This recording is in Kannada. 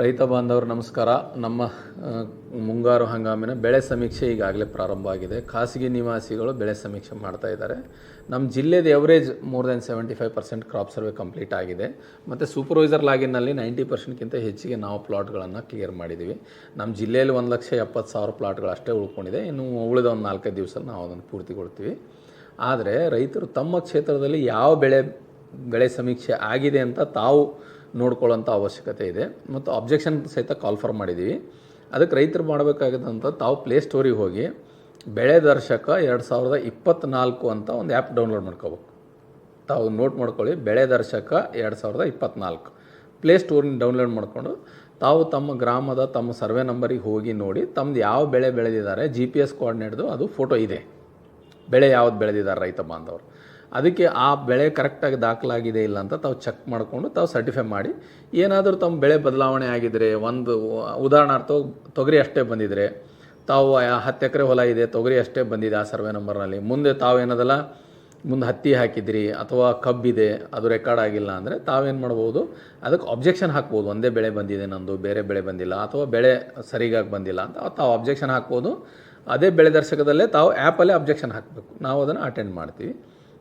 ರೈತ ಬಾಂಧವರು ನಮಸ್ಕಾರ. ನಮ್ಮ ಮುಂಗಾರು ಹಂಗಾಮಿನ ಬೆಳೆ ಸಮೀಕ್ಷೆ ಈಗಾಗಲೇ ಪ್ರಾರಂಭ ಆಗಿದೆ. ಖಾಸಗಿ ನಿವಾಸಿಗಳು ಬೆಳೆ ಸಮೀಕ್ಷೆ ಮಾಡ್ತಾ ಇದ್ದಾರೆ. ನಮ್ಮ ಜಿಲ್ಲೆದು average more than seventy five percent crop survey complete ಆಗಿದೆ. ಮತ್ತು ಸೂಪರ್ವೈಸರ್ ಲಾಗಿನಲ್ಲಿ ನೈಂಟಿ ಪರ್ಸೆಂಟ್ಗಿಂತ ಹೆಚ್ಚಿಗೆ ನಾವು ಪ್ಲಾಟ್ಗಳನ್ನು ಕ್ಲಿಯರ್ ಮಾಡಿದ್ದೀವಿ ನಮ್ಮ ಜಿಲ್ಲೆಯಲ್ಲಿ ಒಂದು ಲಕ್ಷ ಎಪ್ಪತ್ತು ಸಾವಿರ ಪ್ಲಾಟ್ಗಳು ಅಷ್ಟೇ ಉಳ್ಕೊಂಡಿದೆ. ಇನ್ನು ಉಳಿದ ಒಂದು ನಾಲ್ಕೈದು ದಿವಸ ನಾವು ಅದನ್ನು ಪೂರ್ತಿಗೊಳ್ತೀವಿ. ಆದರೆ ರೈತರು ತಮ್ಮ ಕ್ಷೇತ್ರದಲ್ಲಿ ಯಾವ ಬೆಳೆ ಬೆಳೆ ಸಮೀಕ್ಷೆ ಆಗಿದೆ ಅಂತ ತಾವು ನೋಡ್ಕೊಳ್ಳೋಂಥ ಅವಶ್ಯಕತೆ ಇದೆ. ಮತ್ತು ಅಬ್ಜೆಕ್ಷನ್ ಸಹಿತ ಕಾಲ್ ಫಾರ್ ಮಾಡಿದ್ದೀವಿ ಅದಕ್ಕೆ ರೈತರು ಮಾಡಬೇಕಾಗಿದ್ದಂಥ ತಾವು ಪ್ಲೇ ಸ್ಟೋರಿಗೆ ಹೋಗಿ ಬೆಳೆ ದರ್ಶಕ ಎರಡು ಸಾವಿರದ ಇಪ್ಪತ್ತ್ನಾಲ್ಕು ಅಂತ ಒಂದು ಆ್ಯಪ್ ಡೌನ್ಲೋಡ್ ಮಾಡ್ಕೋಬೇಕು. ತಾವು ನೋಟ್ ಮಾಡ್ಕೊಳ್ಳಿ, ಬೆಳೆ ದರ್ಶಕ ಎರಡು ಸಾವಿರದ ಇಪ್ಪತ್ತ್ನಾಲ್ಕು ಪ್ಲೇ ಸ್ಟೋರ್ನ ಡೌನ್ಲೋಡ್ ಮಾಡಿಕೊಂಡು ತಾವು ತಮ್ಮ ಗ್ರಾಮದ ತಮ್ಮ ಸರ್ವೆ ನಂಬರಿಗೆ ಹೋಗಿ ನೋಡಿ ತಮ್ಮದು ಯಾವ ಬೆಳೆ ಬೆಳೆದಿದ್ದಾರೆ ಜಿ ಪಿ ಎಸ್ ಕೋಆರ್ಡಿನೇಟ್ದು ಅದು ಫೋಟೋ ಇದೆ. ಬೆಳೆ ಯಾವ್ದು ಬೆಳೆದಿದ್ದಾರೆ ರೈತ ಬಾಂಧವರು. ಅದಕ್ಕೆ ಆ ಬೆಳೆ ಕರೆಕ್ಟಾಗಿ ದಾಖಲಾಗಿದೆ ಇಲ್ಲ ಅಂತ ತಾವು ಚೆಕ್ ಮಾಡಿಕೊಂಡು ತಾವು ಸರ್ಟಿಫೈ ಮಾಡಿ. ಏನಾದರೂ ತಮ್ಮ ಬೆಳೆ ಬದಲಾವಣೆ ಆಗಿದ್ದರೆ ಒಂದು ಉದಾಹರಣಾರ್ಥ ತೊಗರಿ ಅಷ್ಟೇ ಬಂದಿದ್ರೆ, ತಾವು ಹತ್ತು ಎಕರೆ ಹೊಲ ಇದೆ, ತೊಗರಿ ಅಷ್ಟೇ ಬಂದಿದೆ ಆ ಸರ್ವೆ ನಂಬರ್ನಲ್ಲಿ ಮುಂದೆ ತಾವೇನದಲ್ಲ ಮುಂದೆ ಹತ್ತಿ ಹಾಕಿದ್ರಿ ಅಥವಾ ಕಬ್ಬಿದೆ ಅದು ರೆಕಾರ್ಡ್ ಆಗಿಲ್ಲ ಅಂದರೆ ತಾವೇನು ಮಾಡ್ಬೋದು, ಅದಕ್ಕೆ ಅಬ್ಜೆಕ್ಷನ್ ಹಾಕ್ಬೋದು. ಒಂದೇ ಬೆಳೆ ಬಂದಿದೆ ನಂದು, ಬೇರೆ ಬೆಳೆ ಬಂದಿಲ್ಲ, ಅಥವಾ ಬೆಳೆ ಸರಿಗಾಗಿ ಬಂದಿಲ್ಲ ಅಂತ ತಾವು ಅಬ್ಜೆಕ್ಷನ್ ಹಾಕ್ಬೋದು. ಅದೇ ಬೆಳೆ ದರ್ಶಕದಲ್ಲೇ ತಾವು ಆ್ಯಪಲ್ಲೇ ಅಬ್ಜೆಕ್ಷನ್ ಹಾಕಬೇಕು. ನಾವು ಅದನ್ನು ಅಟೆಂಡ್ ಮಾಡ್ತೀವಿ.